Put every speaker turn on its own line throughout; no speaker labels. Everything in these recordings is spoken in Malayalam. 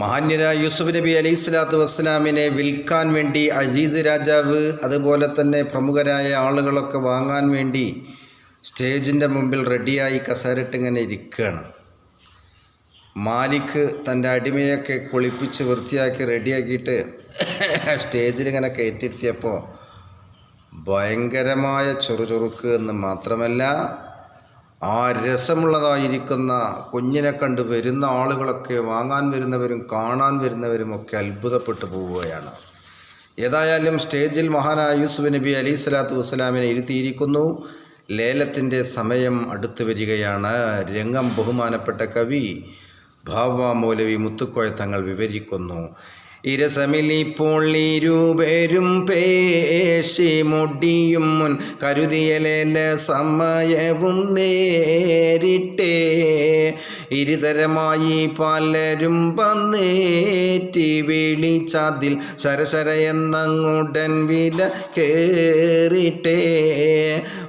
മഹാന്യരായ യൂസുഫ് നബി അലൈഹി സ്വലാത്തു വസ്സലാമിനെ വിൽക്കാൻ വേണ്ടി അജീസ് രാജാവ് അതുപോലെ തന്നെ പ്രമുഖരായ ആളുകളൊക്കെ വാങ്ങാൻ വേണ്ടി സ്റ്റേജിന്റെ മുമ്പിൽ റെഡിയായി കസേരട്ടിങ്ങനെ ഇരിക്കുകയാണ്. മാലിക് തന്റെ അടിമയൊക്കെ കുളിപ്പിച്ച് വൃത്തിയാക്കി റെഡിയാക്കിയിട്ട് സ്റ്റേജിലിങ്ങനെ കയറ്റിരുത്തിയപ്പോൾ ഭയങ്കരമായ ചൊറുചൊറുക്ക് എന്ന് മാത്രമല്ല ആ രസമുള്ളതായിരിക്കുന്ന കുഞ്ഞിനെ കണ്ട് വരുന്ന ആളുകളൊക്കെ വാങ്ങാൻ വരുന്നവരും കാണാൻ വരുന്നവരും ഒക്കെ അത്ഭുതപ്പെട്ടു പോവുകയാണ്. ഏതായാലും സ്റ്റേജിൽ മഹാനായ യൂസുഫ് നബി അലി സ്വലാത്തു വസ്സലാമിനെ ഇരുത്തിയിരിക്കുന്നു. ലേലത്തിന്റെ സമയം അടുത്തു വരികയാണ്. രംഗം ബഹുമാനപ്പെട്ട കവി ഭാവ മൗലവി മുത്തുക്കോയ തങ്ങൾ വിവരിക്കുന്നു. ഇരസമിലിപ്പോൾ ഇരുപേരും പേശി മുടിയും മുൻ കരുതിയലേല സമയവും നേരിട്ടേ. ഇരുതരമായി പലരും വന്നേറ്റി വിളിച്ചതിൽ ശരശര എന്നങ്ങുടൻ വില കേറിട്ടേ.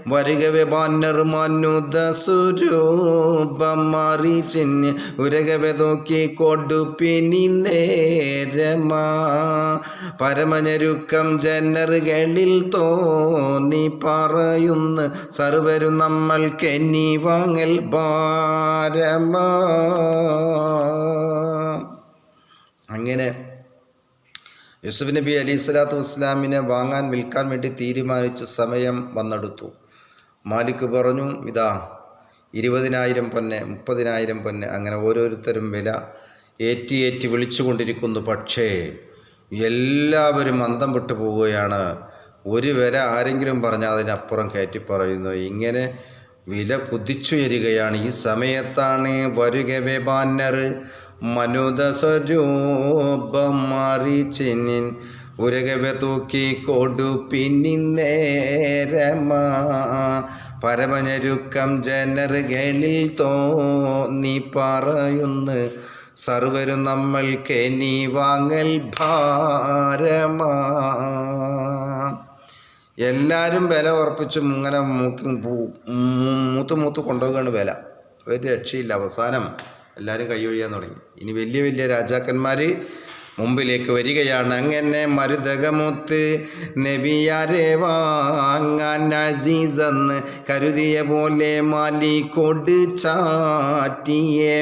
വരുകവെ ബാന്നർ മനുത സ്വരൂപം മാറി ചെന്ന് ഉരകവെ നോക്കി കൊടുപ്പിനി നേരമാ. പരമഞരുക്കം ജനറുകളിൽ തോന്നി പറയുന്ന സർവരും നമ്മൾ കെന്നി വാങ്ങൽ ഭാരമാ. അങ്ങനെ യൂസുഫ് നബി അലി സ്വലാത്തു വസ്സലാമിനെ വാങ്ങാൻ വിൽക്കാൻ വേണ്ടി തീരുമാനിച്ച സമയം വന്നെടുത്തു. മാലിക് പറഞ്ഞു ഇതാ ഇരുപതിനായിരം പൊന്നെ മുപ്പതിനായിരം പൊന്നെ അങ്ങനെ ഓരോരുത്തരും വില ഏറ്റി ഏറ്റി വിളിച്ചുകൊണ്ടിരിക്കുന്നു. പക്ഷേ എല്ലാവരും അന്തം വിട്ടു പോവുകയാണ്. ഒരു വില ആരെങ്കിലും പറഞ്ഞാൽ അതിനപ്പുറം കയറ്റി പറയുന്നു. ഇങ്ങനെ വില കുതിച്ചുയരുകയാണ്. ഈ സമയത്താണ് വരുകവേ ബാനർ മനുദസ്വരൂപം മാറി ചെന്നിൻ ഉരകവെ തൂക്കി കൊടുപ്പിനി നേരമാ. പരമഞരുക്കം ജനറുകളിൽ തോന്നി പറയുന്നു സർവരും നമ്മൾ കെനി വാങ്ങൽ ഭാരമാ. എല്ലാവരും വില ഉറപ്പിച്ച് ഇങ്ങനെ മൂക്കി മൂത്ത് മൂത്ത് കൊണ്ടുപോവുകയാണ് വില. ഒരു രക്ഷയില്ല. അവസാനം എല്ലാവരും കൈയൊഴിയാൻ തുടങ്ങി. ഇനി വലിയ വലിയ രാജാക്കന്മാർ മുമ്പിലേക്ക് വരികയാണ്. അങ്ങനെ മരുതകമൂത്ത് നബിയാരെ വാങ്ങാൻ അസീസെന്ന് കരുതിയ പോലെ മാലി മാലിക്കോട് ചാറ്റിയേ.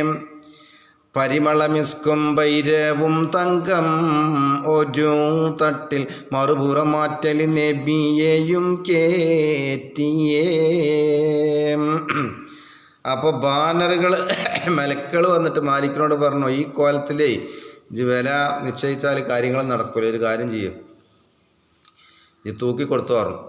പരിമളമിസ്കും ഭൈരവും തങ്കം ഒരു തട്ടിൽ മറുപുറമാറ്റൽ നബിയേയും കേറ്റിയേ. അപ്പോൾ ബാനറുകൾ മലക്കൾ വന്നിട്ട് മാലിക്കിനോട് പറഞ്ഞു ഈ കോലത്തിലേ ഇജ്ജ് വില നിശ്ചയിച്ചാൽ കാര്യങ്ങൾ നടക്കില്ല ഒരു കാര്യം ചെയ്യും. ഇത് തൂക്കി കൊടുത്തു പറഞ്ഞു.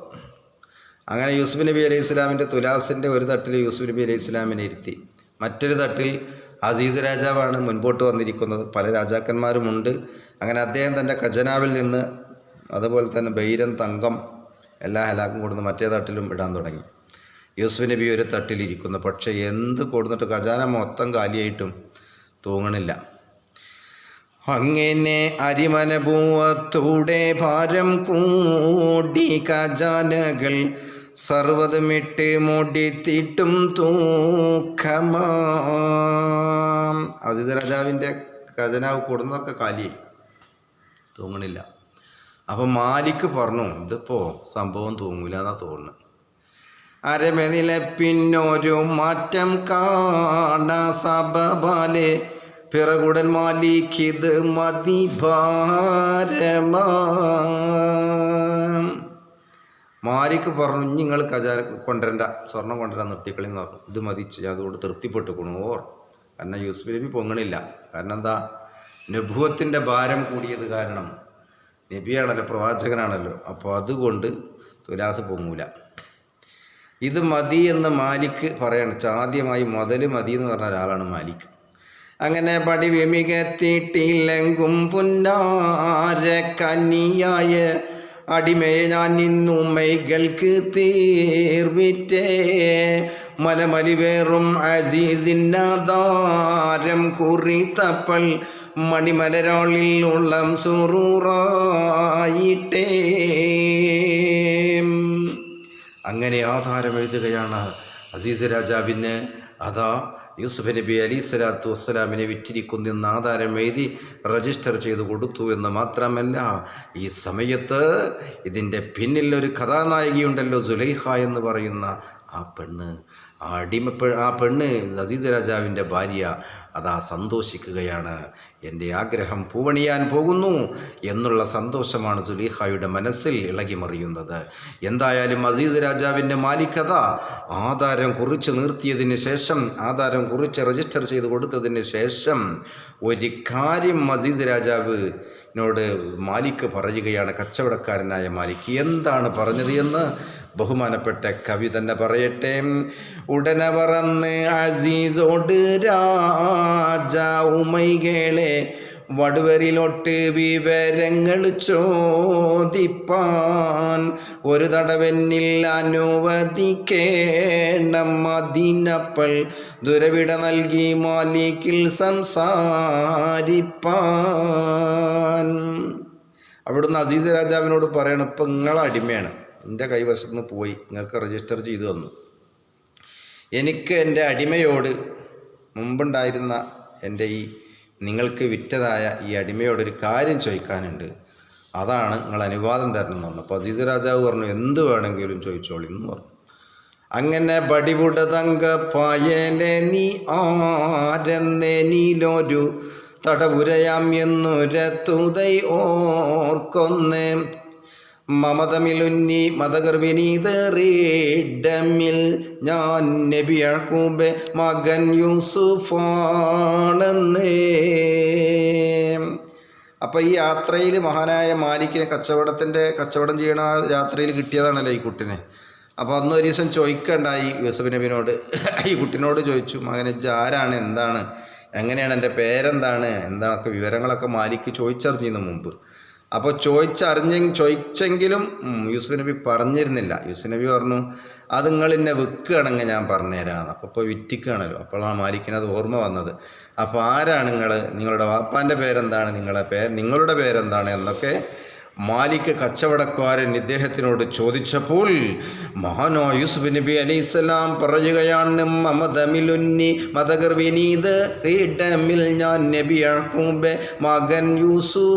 അങ്ങനെ യൂസുഫ് നബി അലൈഹി ഇസ്ലാമിന്റെ തുലാസിന്റെ ഒരു തട്ടിൽ യൂസുഫ് നബി അലൈഹി ഇസ്ലാമിനെ ഇരുത്തി. മറ്റൊരു തട്ടിൽ അസീസ് രാജാവാണ് മുൻപോട്ട് വന്നിരിക്കുന്നത്. പല രാജാക്കന്മാരുമുണ്ട് അങ്ങനെ അദ്ദേഹം തന്റെ ഖജനാവിൽ നിന്ന് അതുപോലെ തന്നെ ബൈരം തങ്കം എല്ലാ ഹലാക്കും കൊടുന്ന് മറ്റേ തട്ടിലും ഇടാൻ തുടങ്ങി. യൂസുഫ് നബി ഒരു തട്ടിലിരിക്കുന്നു പക്ഷേ എന്ത് കൊടുത്തിട്ട് ഖജാന മൊത്തം കാലിയായിട്ടും തൂങ്ങണില്ല. അങ്ങനെ അരിമനപൂവത്തൂടെ ഭാരം കൂടി ഖജാനകൾ സർവതുമിട്ട് മൂടിത്തിട്ടും തൂക്കമാം. അജിത് രാജാവിന്റെ ഖജനാവ് കൊടുന്നൊക്കെ കാലിയായി തൂങ്ങണില്ല. അപ്പം മാലിക്ക് പറഞ്ഞു ഇതിപ്പോൾ സംഭവം തൂങ്ങൂല എന്നാ തോന്നുന്നു. അരമനില പിന്നൊരു മാറ്റം കാണാ സബബാലെ പിറകുടൻ മാലിക്കിത് മതി മാലിക്ക് പറഞ്ഞു നിങ്ങൾ കജാ കൊണ്ടുവരണ്ട? സ്വർണം കൊണ്ടുവരാൻ നിർത്തിക്കളി എന്ന് പറഞ്ഞു. ഇത് മതിച്ച് അതുകൊണ്ട് തൃപ്തിപ്പെട്ടു ഓർ കാരണം യൂസുഫ് നബി പൊങ്ങണില്ല. കാരണം എന്താ? നബുവത്തിന്റെ ഭാരം കൂടിയത് കാരണം നബിയാണല്ലോ പ്രവാചകനാണല്ലോ. അപ്പോൾ അതുകൊണ്ട് തുലാസ് പൊങ്ങൂല. ഇത് മതി എന്ന് മാലിക്ക് പറയണം. ആദ്യമായി മുതൽ മതി എന്ന് പറഞ്ഞ ഒരാളാണ് മാലിക്. അങ്ങനെ പടി വിമികത്തിട്ടില്ലെങ്കും പുന്നാര കന്നിയായ അടിമയെ ഞാൻ ഇന്നുമ്മൈകൾക്ക് തീർവിറ്റേ. മലമലിവേറും അസീസിന്നാധാരം കുറിത്തപ്പൾ മണിമലരാളിൽ ഉള്ളം സുറൂറായിട്ടേ. അങ്ങനെ ആധാരം എഴുതുകയാണ് അസീസ് രാജാവിന്. അതാ യൂസുഫ് നബി അലി സ്വലാത്തു വസ്സലാമിനെ വിറ്റിരിക്കുന്ന ആധാരം എഴുതി രജിസ്റ്റർ ചെയ്തു കൊടുത്തു എന്ന് മാത്രമല്ല ഈ സമയത്ത് ഇതിന്റെ പിന്നിൽ ഒരു കഥാനായികയുണ്ടല്ലോ സുലൈഹ എന്ന് പറയുന്ന ആ പെണ്ണ് ആ അടിമ ആ പെണ്ണ് അസീസ് രാജാവിന്റെ ഭാര്യ അതാ സന്തോഷിക്കുകയാണ്. എന്റെ ആഗ്രഹം പൂവണിയാൻ പോകുന്നു എന്നുള്ള സന്തോഷമാണ് സുലീഹായുടെ മനസ്സിൽ ഇളകിമറിയുന്നത്. എന്തായാലും അസീസ് രാജാവിന്റെ മാലിക്കഥ ആധാരം കുറിച്ച് നിർത്തിയതിന് ശേഷം ആധാരം കുറിച്ച് രജിസ്റ്റർ ചെയ്ത് കൊടുത്തതിന് ശേഷം ഒരു കാര്യം അസീസ് രാജാവിനോട് മാലിക്ക് പറയുകയാണ്. കച്ചവടക്കാരനായ മാലിക്ക് എന്താണ് പറഞ്ഞത് എന്ന് ബഹുമാനപ്പെട്ട കവി തന്നെ പറയട്ടെ. ഉടനെ പറന്ന് അസീസോട് രാജ വടുവരിലോട്ട് വിവരങ്ങൾ ചോദിപ്പാൻ ഒരു തടവെന്നിൽ അനുവദിക്കേണം. അതിനപ്പൾ ദുരവിട നൽകി മാലിക്കിൽ സംസാരിപ്പാൻ. അവിടുന്ന് അസീസ് രാജാവിനോട് പറയണം ഇപ്പം നിങ്ങൾ അടിമയാണ്. എന്റെ കൈവശത്ത് നിന്ന് പോയി നിങ്ങൾക്ക് രജിസ്റ്റർ ചെയ്തു തന്നു. എനിക്ക് എന്റെ അടിമയോട് മുമ്പുണ്ടായിരുന്ന എന്റെ ഈ നിങ്ങൾക്ക് വിറ്റതായ ഈ അടിമയോടൊരു കാര്യം ചോദിക്കാനുണ്ട്. അതാണ് നിങ്ങൾ അനുവാദം തരണം പറഞ്ഞു. അപ്പോൾ അതിഥി രാജാവ് പറഞ്ഞു എന്ത് വേണമെങ്കിലും ചോദിച്ചോളി എന്ന് പറഞ്ഞു. അങ്ങനെ ബടിവുട പായനെ നീ ആരെന്നേനിലൊരു തടവുരയാം എന്നൊരത്തുതൈ ഓർക്കൊന്ന്. മമതമിലുന്നി മതഗർവിനീതറിഡമിൽ ഞാൻ നബി യഴക്കൂബെ മകൻ യൂസുഫാണെന്നേ. അപ്പോൾ ഈ യാത്രയിൽ മഹാനായ മാലിക്കിനെ കച്ചവടത്തിന്റെ കച്ചവടം ചെയ്യണ ആ യാത്രയിൽ കിട്ടിയതാണല്ലോ ഈ കുട്ടിനെ. അപ്പോൾ അന്ന് ഒരു ദിവസം ചോദിക്കണ്ടായി യൂസഫ് നബിനോട്. ഈ കുട്ടിനോട് ചോദിച്ചു മകനെ ആരാണ്? എന്താണ്? എങ്ങനെയാണ്? എന്റെ പേരെന്താണ്? എന്താണൊക്കെ വിവരങ്ങളൊക്കെ മാലിക്ക് ചോദിച്ചറിഞ്ഞിരുന്നു മുമ്പ്. അപ്പോൾ ചോദിച്ചറിഞ്ഞ ചോദിച്ചെങ്കിലും യൂസുഫ് നബി പറഞ്ഞിരുന്നില്ല. യൂസുഫ് നബി പറഞ്ഞു അത് നിങ്ങൾ എന്നെ വിൽക്കുകയാണെങ്കിൽ ഞാൻ പറഞ്ഞുതരാമെന്ന്. അപ്പോൾ ഇപ്പോൾ വിറ്റിക്കുകയാണല്ലോ. അപ്പോഴാണ് മാലിക്കിന് അത് ഓർമ്മ വന്നത്. അപ്പോൾ ആരാണ് നിങ്ങൾ നിങ്ങളുടെ വാപ്പാന്റെ പേരെന്താണ്? നിങ്ങളുടെ പേര് നിങ്ങളുടെ പേരെന്താണ്? എന്നൊക്കെ മാലിക് കച്ചവടക്കാരൻ ഇദ്ദേഹത്തിനോട് ചോദിച്ചപ്പോൾ മഹാനോ യൂസുഫ് നബി അലൈഹിസ്സലാം പറയുകയാണ് മമതമിലുന്നി മതകർ വിനീത് റീഡമിൽ ഞാൻ നബി യഴക്കൂബെ മകൻ യൂസുഫാണെന്നേ.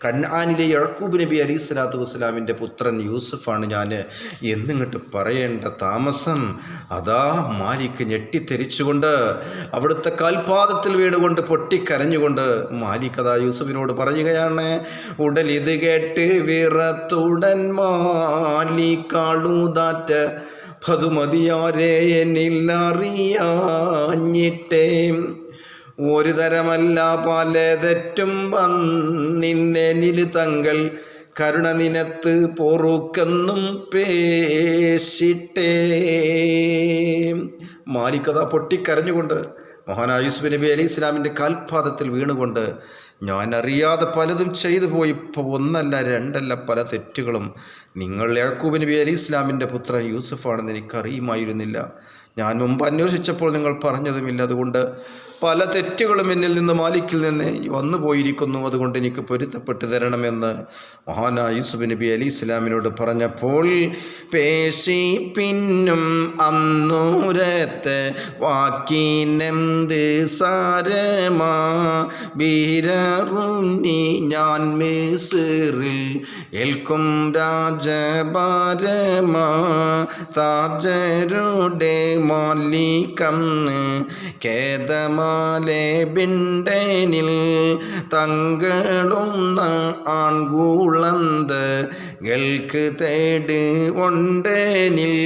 കന്നാനിലെ യഴക്കൂബ് നബി അലി സ്വലാത്തു വസ്സലാമിന്റെ പുത്രൻ യൂസുഫാണ് ഞാൻ. എന്നിങ്ങോട്ട് പറയേണ്ട താമസം അതാ മാലിക്ക് ഞെട്ടിത്തെരിച്ചുകൊണ്ട് അവിടുത്തെ കാൽപാദത്തിൽ വീണുകൊണ്ട് പൊട്ടിക്കരഞ്ഞുകൊണ്ട് മാലിക് അതാ യൂസഫിനോട് പറയുകയാണ് ഉടൽ ഇത് കേട്ട് വിറത്തുടൻ മാലിക്കാളുതാറ്റ ഭതുമതിയാരെ എന്നില്ലറിയാഞ്ഞിട്ടേ ഒരു തരമല്ല പാലേ തെറ്റും വന്നിന്നെനിൽ തങ്ങൾ കരുണ നിനത്ത് പൊറുക്കെന്നും പേശിട്ടേ. മാലിക്കഥ പൊട്ടിക്കരഞ്ഞുകൊണ്ട് മഹാനായ യൂസുഫ് നബി അലി ഇസ്ലാമിന്റെ കാൽപാദത്തിൽ വീണുകൊണ്ട് ഞാൻ അറിയാതെ പലതും ചെയ്തു പോയി. ഇപ്പോൾ ഒന്നല്ല രണ്ടല്ല പല തെറ്റുകളും നിങ്ങൾ യാക്കൂബ് നബി അലി ഇസ്ലാമിന്റെ പുത്രൻ യൂസുഫാണെന്ന് എനിക്കറിയുമായിരുന്നില്ല. ഞാൻ മുമ്പ് അന്വേഷിച്ചപ്പോൾ നിങ്ങൾ പറഞ്ഞതുമില്ല. അതുകൊണ്ട് പല തെറ്റുകളും എന്നിൽ നിന്ന് മാലിക്കിൽ നിന്ന് വന്നു പോയിരിക്കുന്നു. അതുകൊണ്ട് എനിക്ക് പൊരുത്തപ്പെട്ട് തരണമെന്ന് മഹാനായ യൂസുഫ് നബി അലി ഇസ്ലാമിനോട് പറഞ്ഞപ്പോൾ പേശി പിന്നും അന്നൂരത്തെ വാക്കിനെന്ത് സാരമാ? വീരറുണ്ണി ഞാൻ മേസറിൽ ഏൽക്കും രാജഭാരമാ. താജരുടെ മാലിക്കന്ന് കേതമാലെ ബിണ്ടനിൽ തങ്കളുന്ന ആൺകൂളന്ത് ഗൾക്ക് തേട് ഉണ്ടനിൽ.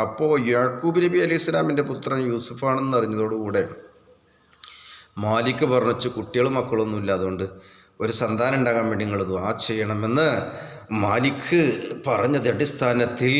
അപ്പോൾ യാക്കൂബ് നബി അലൈഹി ഇസ്ലാമിന്റെ പുത്രൻ യൂസുഫാണെന്ന് അറിഞ്ഞതോടുകൂടെ മാലിക്ക് പറഞ്ഞു കുട്ടികളും മക്കളൊന്നുമില്ല അതുകൊണ്ട് ഒരു സന്താനം ഉണ്ടാകാൻ വേണ്ടി നിങ്ങൾ ദ്വാ ചെയ്യണമെന്ന് മാലിക്ക് പറഞ്ഞത് അടിസ്ഥാനത്തിൽ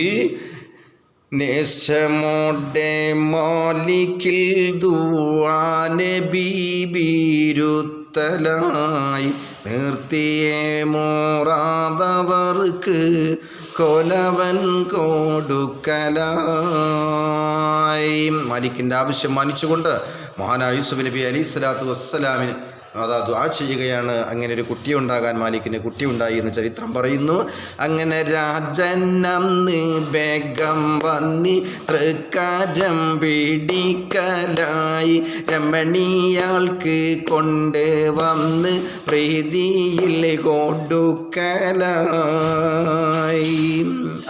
നേശമോടെ മാലിക്കിൽ ദുവാനെ ബീബിരുത്തലായി നിർത്തിയെ മോറാതവർക്ക് കൊലവൻ കൊടുക്കലായി. മാലിക്കിന്റെ ആവശ്യം മാനിച്ചുകൊണ്ട് മഹാനായ നബി അലി സ്വലാത്തു വസ്സലാമിന് അതാ ദ്വാ ചെയ്യുകയാണ്. അങ്ങനെ ഒരു കുട്ടി ഉണ്ടാകാൻ മാലിക്കിന് കുട്ടി ഉണ്ടായി എന്ന് ചരിത്രം പറയുന്നു. അങ്ങനെ രാജനന്ന് വേഗം വന്നി തൃക്കാരം പിടിക്കലായി. രമണിയാൾക്ക് കൊണ്ട് വന്ന് പ്രീതിയിൽ കൊടുക്കലായി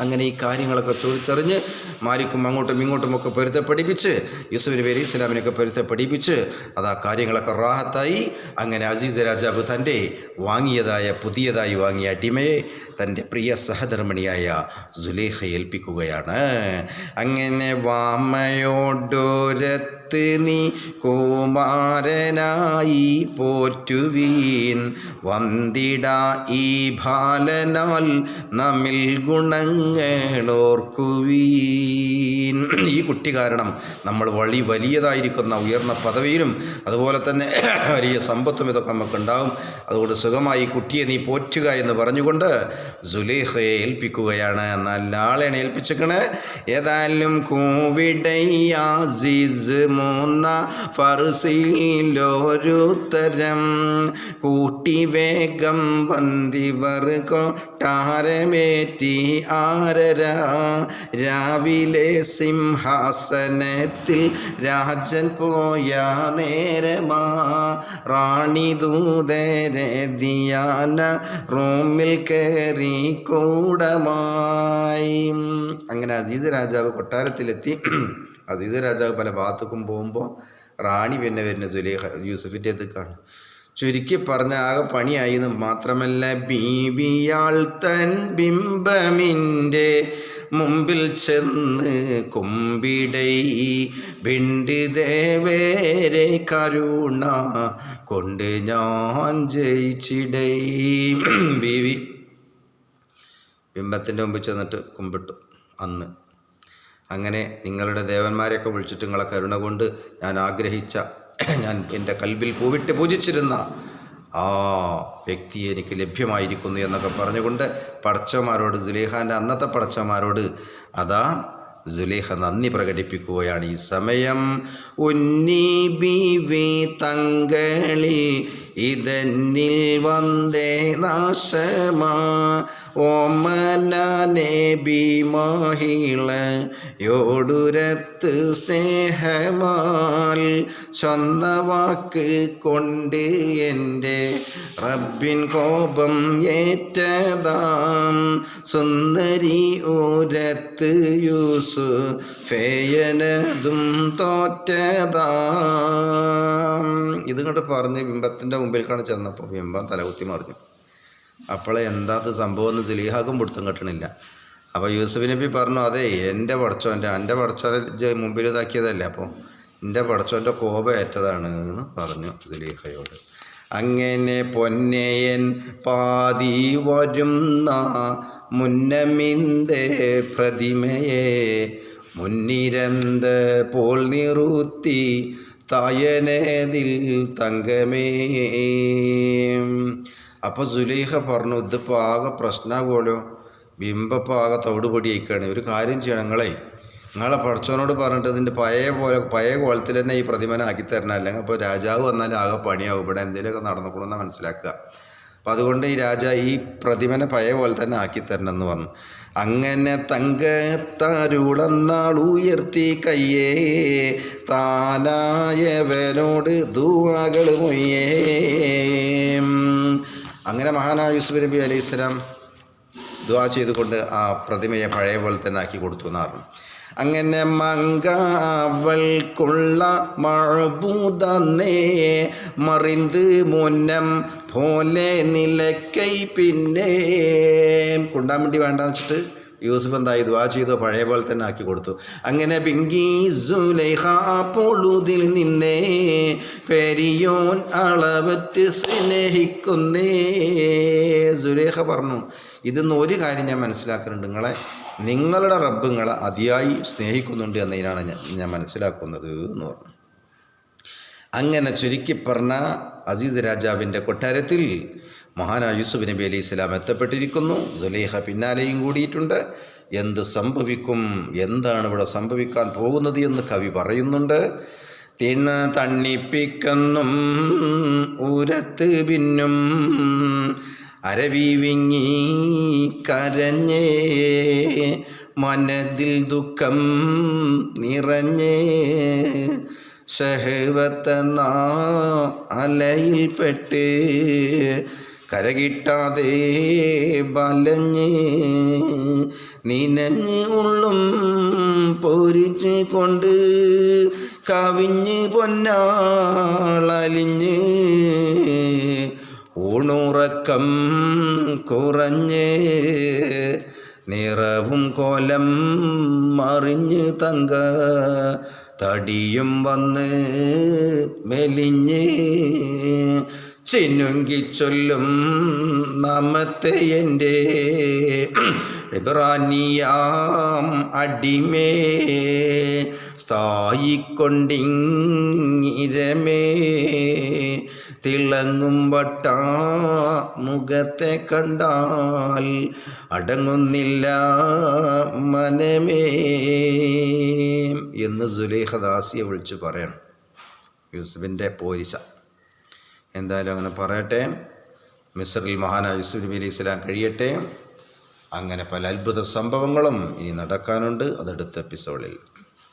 അങ്ങനെ ഈ കാര്യങ്ങളൊക്കെ ചോദിച്ചറിഞ്ഞ് മാരിക്കും അങ്ങോട്ടും ഇങ്ങോട്ടും ഒക്കെ പൊരുത്തെ പഠിപ്പിച്ച് യൂസുഫ് നബി അലൈഹി ഇസ്ലാമിനെയൊക്കെ പൊരുത്തെ പഠിപ്പിച്ച് അത് ആ കാര്യങ്ങളൊക്കെ റാഹത്തായി. അങ്ങനെ അസീസ് രാജാവ് തന്റെ വാങ്ങിയതായ പുതിയതായി വാങ്ങിയ അടിമയെ തന്റെ പ്രിയ സഹധർമ്മിണിയായ സുലേഖ ഏൽപ്പിക്കുകയാണ്. അങ്ങനെ വാമയോടൊരത്ത് നീ കുമാരനായി പോറ്റുവീൻ. വന്തിട ഈ ബാലനാൽ നമ്മിൽ ഗുണങ്ങളോർക്കുവീൻ. ഈ കുട്ടി കാരണം നമ്മൾ വഴി വലിയതായിരിക്കുന്ന ഉയർന്ന പദവിയിലും അതുപോലെ തന്നെ വലിയ സമ്പത്തും ഇതൊക്കെ നമുക്കുണ്ടാവും. അതുകൊണ്ട് സുഖമായി കുട്ടിയെ നീ പോറ്റുക എന്ന് പറഞ്ഞുകൊണ്ട് സുലേഹയെ ഏൽപ്പിക്കുകയാണ്. നല്ല ആളെയാണ് ഏൽപ്പിച്ചേക്കണേ. ഏതായാലും കൂവിടയാസിസ് മൂന്ന ഫർസിയിലൊരുത്തരം കൂട്ടി വേഗം വന്തിവർ കൊട്ടാരമേറ്റി ആരര. രാവിലെ സിംഹാസനത്തിൽ രാജൻ പോയ നേരമാ. റാണി ദൂതരെ ദിയാന റൂമിൽ കയറി കൂടമായി. അങ്ങനെ അസീസ് രാജാവ് കൊട്ടാരത്തിലെത്തി. അസീസ് രാജാവ് പല ഭാഗത്തേക്കും പോകുമ്പോൾ റാണി പിന്നെ വരുന്ന സുലേഖ യൂസഫിന്റെ അടുത്തേക്കാണ്. ചുരുക്കി പറഞ്ഞ ആകെ പണിയായി എന്ന് മാത്രമല്ല ബീബിയാൾ തൻ ബിംബമിന്റെ മുമ്പിൽ ചെന്ന് കുമ്പിടൈ ബിണ്ട് ദേവേരെ കരുണ കൊണ്ട് ഞാൻ ജയിച്ചിടൈ. ബീവി ബിംബത്തിന്റെ മുമ്പിൽ ചെന്നിട്ട് കുമ്പിട്ടു അന്ന്. അങ്ങനെ നിങ്ങളുടെ ദേവന്മാരെയൊക്കെ വിളിച്ചിട്ട് നിങ്ങളെ കരുണ കൊണ്ട് ഞാൻ ആഗ്രഹിച്ച ഞാൻ എന്റെ കൽവിൽ പൂവിട്ട് പൂജിച്ചിരുന്ന ആ വ്യക്തി എനിക്ക് ലഭ്യമായിരിക്കുന്നു എന്നൊക്കെ പറഞ്ഞുകൊണ്ട് പടച്ചവന്മാരോട് സുലേഖാന്റെ അന്നത്തെ പടച്ചവന്മാരോട് അതാ സുലേഖ നന്ദി പ്രകടിപ്പിക്കുകയാണ്. ഈ സമയം ഉന്നി ബീവി തങ്കളി ഇതെന്നിൽ വന്ദേ നാശമാ ഓമനബി മഹിളയോടുരത്ത് സ്നേഹമാൽ സ്വന്തവാക്ക് കൊണ്ട് എന്റെ റബ്ബിൻ കോപം ഏറ്റതാം. സുന്ദരി ഊരത്ത് യൂസു ഫേയനതും തോറ്റതാം. ഇതുകൊണ്ട് പറഞ്ഞ് ബിംബത്തിന്റെ മുമ്പിലേക്കാണ് ചെന്നപ്പോൾ ബിംബം തലകുത്തി മറിഞ്ഞു. അപ്പോൾ എന്താ സംഭവം എന്ന് സുലീഹാക്കും പിടുത്തം കിട്ടണില്ല. അപ്പോൾ യൂസഫ് നബി പറഞ്ഞു അതെ എന്റെ പടച്ചോന്റെ എന്റെ പടച്ചോന്റെ മുമ്പിൽ ഇതാക്കിയതല്ലേ അപ്പോൾ എന്റെ പടച്ചോന്റെ കോപ ഏറ്റതാണ് എന്ന് പറഞ്ഞു സുലീഹയോട്. അങ്ങനെ പൊന്നയൻ പാതി വരുന്ന മുന്നമിന്ത പ്രതിമയെ മുന്നിരന്ത പോൽ നിറുത്തി തായനേതിൽ തങ്കമേ. അപ്പോൾ സുലൈഹ പറഞ്ഞു ഇതിപ്പോൾ ആകെ പ്രശ്നമാകുമല്ലോ ബിംബപ്പോൾ ആകെ തവിടുപൊടിയേക്കാണ് ഒരു കാര്യം ചെയ്യണം നിങ്ങളെ നിങ്ങളെ പഠിച്ചവനോട് പറഞ്ഞിട്ട് ഇതിന്റെ പഴയ പോലെ പഴയ കോലത്തിൽ തന്നെ ഈ പ്രതിമനെ ആക്കി തരണം. അല്ലെങ്കിൽ അപ്പോൾ രാജാവ് വന്നാൽ ആകെ പണിയാവും. ഇവിടെ എന്തെങ്കിലുമൊക്കെ നടന്നുകൊള്ളുന്ന മനസ്സിലാക്കുക. അപ്പോൾ അതുകൊണ്ട് ഈ രാജ ഈ പ്രതിമനെ പഴയ പോലെ തന്നെ ആക്കി തരണം എന്ന് പറഞ്ഞു. അങ്ങനെ തങ്കത്താരുളന്നാൾ ഉയർത്തി കയ്യേ താനായവനോട് ദൂവാകൾ മൊയ്യേ. അങ്ങനെ മഹാനായ യൂസുഫ് നബി അലൈഹി സ്വലാം ദ്വാ ചെയ്തുകൊണ്ട് ആ പ്രതിമയെ പഴയ പോലെ തന്നെ ആക്കി കൊടുത്തു എന്നാണ്. അങ്ങനെ മങ്കാവൾക്കുള്ള മഴബൂതന്നേ മറിന്ത് മുന്നം പോലെ നിലക്കൈ പിന്നെ. കൊണ്ടാൻ വേണ്ടി വേണ്ടെന്ന് വെച്ചിട്ട് യൂസുഫ് എന്തായി ദുവാ ചെയ്തു? പഴയ പോലെ തന്നെ ആക്കി കൊടുത്തു. അങ്ങനെ പിങ്കി പൊളുതിൽ നിന്നേ പെരിയോൻ അളവറ്റ് സ്നേഹിക്കുന്നേ. സുലേഖ പറഞ്ഞു ഇതിന്ന് ഒരു കാര്യം ഞാൻ മനസ്സിലാക്കുന്നുണ്ട് നിങ്ങളെ. നിങ്ങളുടെ റബ്ബ് നിങ്ങളെ അതിയായി സ്നേഹിക്കുന്നുണ്ട് എന്നതിനാണ് ഞാൻ ഞാൻ മനസ്സിലാക്കുന്നത് എന്ന് പറഞ്ഞു. അങ്ങനെ ചുരുക്കി പറഞ്ഞ അസീസ് രാജാവിന്റെ കൊട്ടാരത്തിൽ മഹാനായ യൂസുഫ് നബി അലി ഇസ്ലാം എത്തപ്പെട്ടിരിക്കുന്നു. സുലേഖ പിന്നാലെയും കൂടിയിട്ടുണ്ട്. എന്ത് സംഭവിക്കും? എന്താണ് ഇവിടെ സംഭവിക്കാൻ പോകുന്നത് എന്ന് കവി പറയുന്നുണ്ട്. തിണ തണ്ണിപ്പിക്കുന്നും ഉരത്ത് പിന്നും അരവി വിങ്ങി കരഞ്ഞേ മനതിൽ ദുഃഖം നിറഞ്ഞേ സഹവത്ത നാ അലയിൽപ്പെട്ട് കരകിട്ടാതെ വലഞ്ഞ് നിനഞ്ഞ് ഉള്ളും പൊരിച്ച് കൊണ്ട് കവിഞ്ഞ് പൊന്നാളലിഞ്ഞ് ഊണുറക്കം കുറഞ്ഞ് നിറവും കോലം മറിഞ്ഞ് തങ്ക തടിയും വന്ന് മെലിഞ്ഞ് ചിന്നുങ്കി ചൊല്ലും നാമത്തെ എന്റെ. ഇബ്രാനിയാം അടിമേ സ്ഥായിക്കൊണ്ടിങ്ങിരമേ. തിളങ്ങും വട്ട മുഖത്തെ കണ്ടാൽ അടങ്ങുന്നില്ല മനമേ എന്ന് സുലേഹദാസിയെ വിളിച്ച് പറയണം. യൂസുഫിന്റെ പോരിശ എന്തായാലും അങ്ങനെ പറയട്ടെ. മിസ്രിൽ മഹാനായ യൂസുഫ് നബി സ്വലാം കഴിയട്ടെ. അങ്ങനെ പല അത്ഭുത സംഭവങ്ങളും ഇനി നടക്കാനുണ്ട്. അതെടുത്ത എപ്പിസോഡിൽ